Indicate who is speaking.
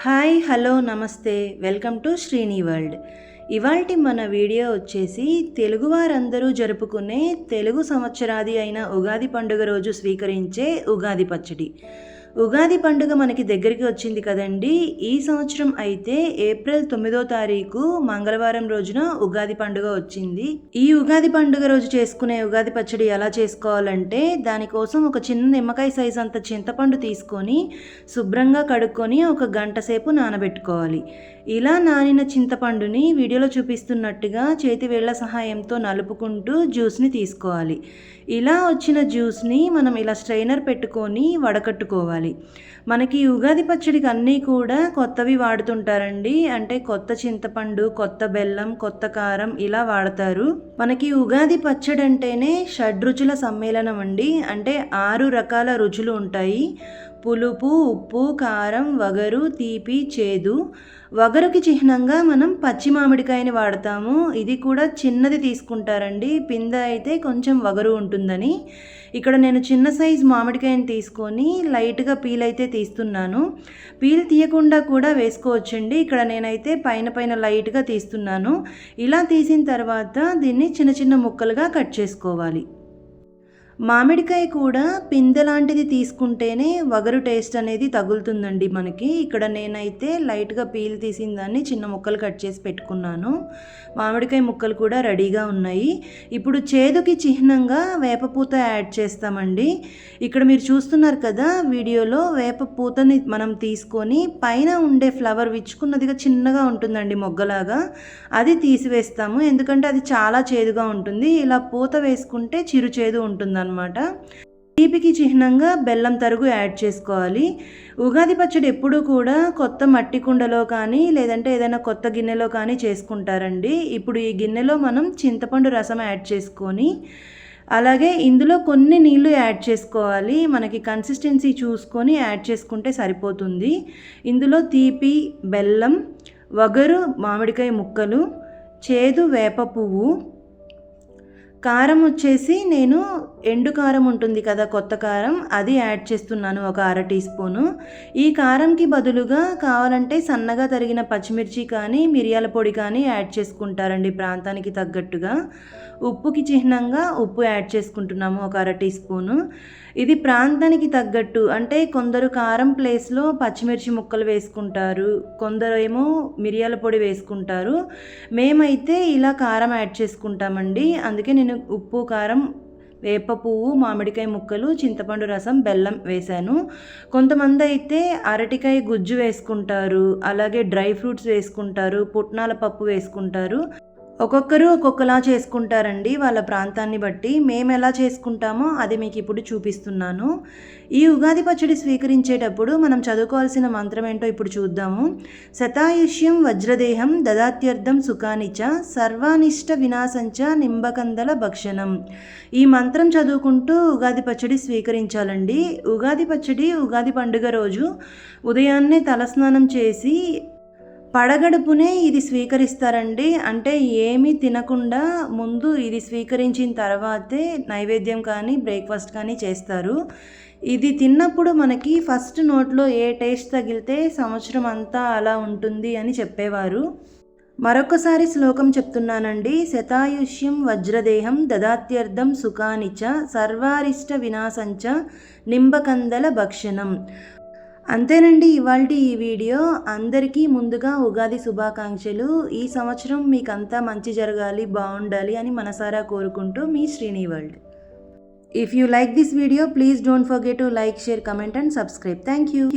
Speaker 1: Hi hello నమస్తే. Welcome to Srini world. ఇవాల్టి మన వీడియో వచ్చేసి తెలుగువారందరూ జరుపుకునే తెలుగు సంవత్సరాది అయిన ఉగాది పండుగ రోజు స్వీకరించే ఉగాది పచ్చడి. ఉగాది పండుగ మనకి దగ్గరికి వచ్చింది కదండి. ఈ సంవత్సరం అయితే ఏప్రిల్ తొమ్మిదో తారీఖు మంగళవారం రోజున ఉగాది పండుగ వచ్చింది. ఈ ఉగాది పండుగ రోజు చేసుకునే ఉగాది పచ్చడి ఎలా చేసుకోవాలంటే దానికోసం ఒక చిన్న నిమ్మకాయ సైజ్ అంత చింతపండు తీసుకొని శుభ్రంగా కడుక్కొని ఒక గంట సేపు నానబెట్టుకోవాలి. ఇలా నానిన చింతపండుని వీడియోలో చూపిస్తున్నట్టుగా చేతి వేళ్ళ సహాయంతో నలుపుకుంటూ జ్యూస్ని తీసుకోవాలి. ఇలా వచ్చిన జ్యూస్ని మనం ఇలా స్ట్రైనర్ పెట్టుకొని వడకట్టుకోవాలి. మనకి ఉగాది పచ్చడికి అన్నీ కూడా కొత్తవి వాడుతుంటారండి. అంటే కొత్త చింతపండు కొత్త బెల్లం కొత్త కారం ఇలా వాడతారు. మనకి ఉగాది పచ్చడి అంటేనే షడ్రుచుల సమ్మేళనం అండి. అంటే ఆరు రకాల రుచులు ఉంటాయి. పులుపు ఉప్పు కారం వగరు తీపి చేదు. వగరుకి చిహ్నంగా మనం పచ్చి మామిడికాయని వాడతాము. ఇది కూడా చిన్నది తీసుకుంటారండి. పింద అయితే కొంచెం వగరు ఉంటుందని. ఇక్కడ నేను చిన్న సైజ్ మామిడికాయని తీసుకొని లైట్గా పీల్ అయితే తీస్తున్నాను. పీల్ తీయకుండా కూడా వేసుకోవచ్చండి. ఇక్కడ నేనైతే పైన పైన లైట్గా తీస్తున్నాను. ఇలా తీసిన తర్వాత దీన్ని చిన్న చిన్న ముక్కలుగా కట్ చేసుకోవాలి. మామిడికాయ కూడా పిందె లాంటిది తీసుకుంటేనే వగరు టేస్ట్ అనేది తగులుతుందండి మనకి. ఇక్కడ నేనైతే లైట్గా పీల్ తీసిన దాన్ని చిన్న ముక్కలు కట్ చేసి పెట్టుకున్నాను. మామిడికాయ ముక్కలు కూడా రెడీగా ఉన్నాయి. ఇప్పుడు చేదుకి చిహ్నంగా వేపపూత యాడ్ చేస్తామండి. ఇక్కడ మీరు చూస్తున్నారు కదా వీడియోలో వేపపూతని మనం తీసుకొని పైన ఉండే ఫ్లవర్ విచ్చుకున్నదిగా చిన్నగా ఉంటుందండి మొగ్గలాగా. అది తీసివేస్తాము. ఎందుకంటే అది చాలా చేదుగా ఉంటుంది. ఇలా పూత వేసుకుంటే చిరు చేదు ఉంటుంది అనమాట తీపికి చిహ్నంగా బెల్లం తరుగు యాడ్ చేసుకోవాలి. ఉగాది పచ్చడి ఎప్పుడూ కూడా కొత్త మట్టి కుండలో కానీ లేదంటే ఏదైనా కొత్త గిన్నెలో కానీ చేసుకుంటారండి. ఇప్పుడు ఈ గిన్నెలో మనం చింతపండు రసం యాడ్ చేసుకొని అలాగే ఇందులో కొన్ని నీళ్ళు యాడ్ చేసుకోవాలి. మనకి కన్సిస్టెన్సీ చూసుకొని యాడ్ చేసుకుంటే సరిపోతుంది. ఇందులో తీపి బెల్లం వగరు మామిడికాయ ముక్కలు చేదు వేప పువ్వు కారం వచ్చేసి నేను ఎండు కారం ఉంటుంది కదా కొత్త కారం అది యాడ్ చేస్తున్నాను ఒక అర టీ స్పూను. ఈ కారంకి బదులుగా కావాలంటే సన్నగా తరిగిన పచ్చిమిర్చి కానీ మిరియాల పొడి కానీ యాడ్ చేసుకుంటారండి ప్రాంతానికి తగ్గట్టుగా. ఉప్పుకి చిహ్నంగా ఉప్పు యాడ్ చేసుకుంటున్నాము ఒక అర టీ స్పూను. ఇది ప్రాంతానికి తగ్గట్టు అంటే కొందరు కారం ప్లేస్లో పచ్చిమిర్చి ముక్కలు వేసుకుంటారు కొందరు ఏమో మిరియాల పొడి వేసుకుంటారు. మేమైతే ఇలా కారం యాడ్ చేసుకుంటామండి అందుకే నేను ఉప్పు కారం వేప పువ్వు మామిడికాయ ముక్కలు చింతపండు రసం బెల్లం వేశాను. కొంతమంది అయితే అరటికాయ గుజ్జు వేసుకుంటారు అలాగే డ్రై ఫ్రూట్స్ వేసుకుంటారు పుట్నాల పప్పు వేసుకుంటారు. ఒక్కొక్కరు ఒక్కొక్కలా చేసుకుంటారండి వాళ్ళ ప్రాంతాన్ని బట్టి. మేము ఎలా చేసుకుంటామో అది మీకు ఇప్పుడు చూపిస్తున్నాను. ఈ ఉగాది పచ్చడి స్వీకరించేటప్పుడు మనం చదువుకోవాల్సిన మంత్రం ఏంటో ఇప్పుడు చూద్దాము. శతాయుష్యం వజ్రదేహం దదాత్యర్థం సుఖానిచ సర్వానిష్ట వినాశంచ నింబకందల భక్షణం. ఈ మంత్రం చదువుకుంటూ ఉగాది పచ్చడి స్వీకరించాలండి. ఉగాది పచ్చడి ఉగాది పండుగ రోజు ఉదయాన్నే తలస్నానం చేసి పడగడుపునే ఇది స్వీకరిస్తారండి. అంటే ఏమీ తినకుండా ముందు ఇది స్వీకరించిన తర్వాతే నైవేద్యం కానీ బ్రేక్ఫాస్ట్ కానీ చేస్తారు. ఇది తిన్నప్పుడు మనకి ఫస్ట్ నోట్లో ఏ టేస్ట్ తగిలితే సంవత్సరం అంతా అలా ఉంటుంది అని చెప్పేవారు. మరొకసారి శ్లోకం చెప్తున్నానండి. శతాయుష్యం వజ్రదేహం దదాత్యర్థం సుఖానిచ సర్వారిష్ట వినాశంచ నింబకందల భక్షణం. అంతేనండి ఇవాళ ఈ వీడియో అందరికీ ముందుగా ఉగాది శుభాకాంక్షలు. ఈ సంవత్సరం మీకంతా మంచి జరగాలి బాగుండాలి అని మనసారా కోరుకుంటూ మీ Srini world if you like this video please don't forget to like share comment and subscribe thank you